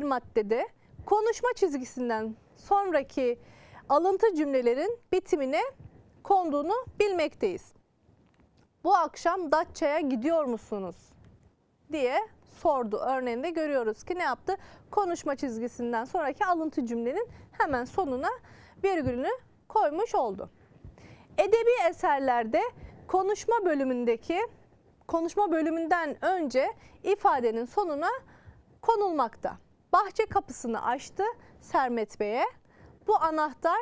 bir maddede konuşma çizgisinden sonraki alıntı cümlelerin bitimine konduğunu bilmekteyiz. Bu akşam Datça'ya gidiyor musunuz? diye sordu. Örneğinde görüyoruz ki ne yaptı? Konuşma çizgisinden sonraki alıntı cümlenin hemen sonuna virgülünü koymuş oldu. Edebi eserlerde konuşma bölümündeki konuşma bölümünden önce ifadenin sonuna konulmakta. Bahçe kapısını açtı Sermet Bey'e. Bu anahtar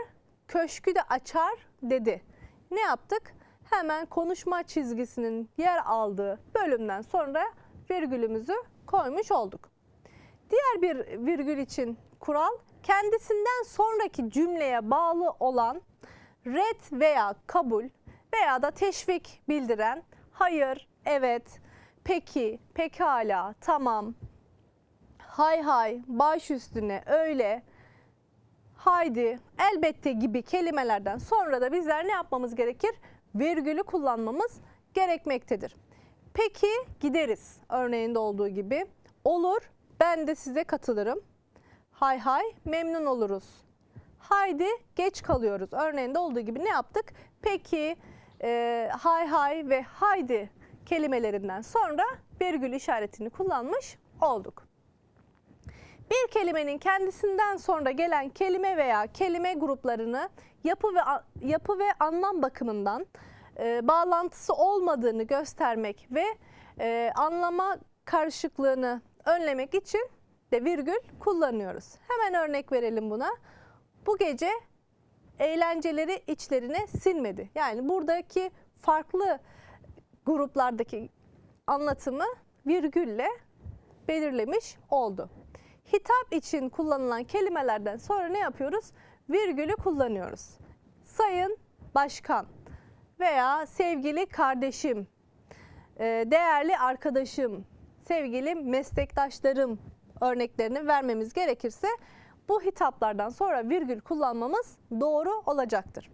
köşkü de açar dedi. Ne yaptık? Hemen konuşma çizgisinin yer aldığı bölümden sonra virgülümüzü koymuş olduk. Diğer bir virgül için kural kendisinden sonraki cümleye bağlı olan red veya kabul veya da teşvik bildiren hayır, evet, peki, pekala, tamam, hay hay, baş üstüne, öyle, haydi, elbette gibi kelimelerden sonra da bizler ne yapmamız gerekir? Virgülü kullanmamız gerekmektedir. Peki gideriz örneğinde olduğu gibi. Olur ben de size katılırım. Hay hay memnun oluruz. Haydi geç kalıyoruz. Örneğinde olduğu gibi ne yaptık? Peki e, hay hay ve haydi kelimelerinden sonra virgül işaretini kullanmış olduk. Bir kelimenin kendisinden sonra gelen kelime veya kelime gruplarını yapı ve yapı ve anlam bakımından e, bağlantısı olmadığını göstermek ve e, anlama karışıklığını önlemek için de virgül kullanıyoruz. Hemen örnek verelim buna. Bu gece eğlenceleri içlerine sinmedi. Yani buradaki farklı gruplardaki anlatımı virgülle belirlemiş oldu. Hitap için kullanılan kelimelerden sonra ne yapıyoruz? Virgülü kullanıyoruz. Sayın Başkan veya sevgili kardeşim, e, değerli arkadaşım, sevgili meslektaşlarım örneklerini vermemiz gerekirse bu hitaplardan sonra virgül kullanmamız doğru olacaktır.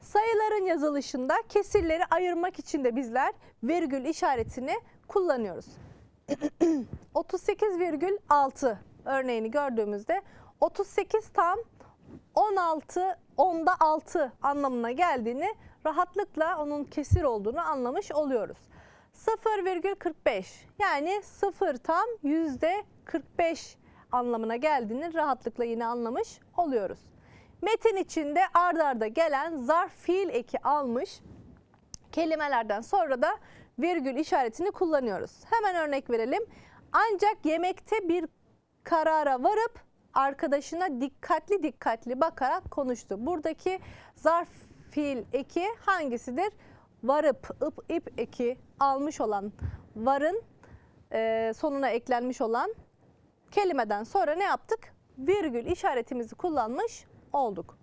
Sayıların yazılışında kesirleri ayırmak için de bizler virgül işaretini kullanıyoruz. 38,6 örneğini gördüğümüzde 38 tam 16 onda 6 anlamına geldiğini rahatlıkla onun kesir olduğunu anlamış oluyoruz. 0,45 yani 0 tam yüzde 45 anlamına geldiğini rahatlıkla yine anlamış oluyoruz. Metin içinde ard arda gelen zarf fiil eki almış kelimelerden sonra da virgül işaretini kullanıyoruz. Hemen örnek verelim. Ancak yemekte bir karara varıp arkadaşına dikkatli dikkatli bakarak konuştu. Buradaki zarf fiil eki hangisidir? Varıp, ıp, ip eki almış olan varın e, sonuna eklenmiş olan kelimeden sonra ne yaptık? Virgül işaretimizi kullanmış olduk.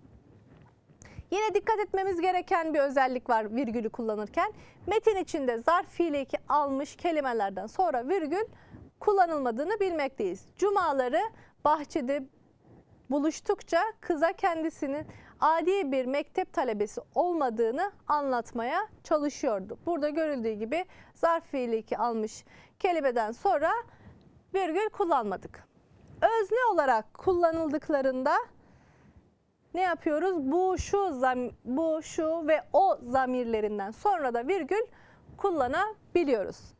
Yine dikkat etmemiz gereken bir özellik var virgülü kullanırken. Metin içinde zarf fiili eki almış kelimelerden sonra virgül kullanılmadığını bilmekteyiz. Cumaları bahçede buluştukça kıza kendisinin adi bir mektep talebesi olmadığını anlatmaya çalışıyordu. Burada görüldüğü gibi zarf fiili eki almış kelimeden sonra virgül kullanmadık. Özne olarak kullanıldıklarında ne yapıyoruz? Bu, şu, zam, bu, şu ve o zamirlerinden sonra da virgül kullanabiliyoruz.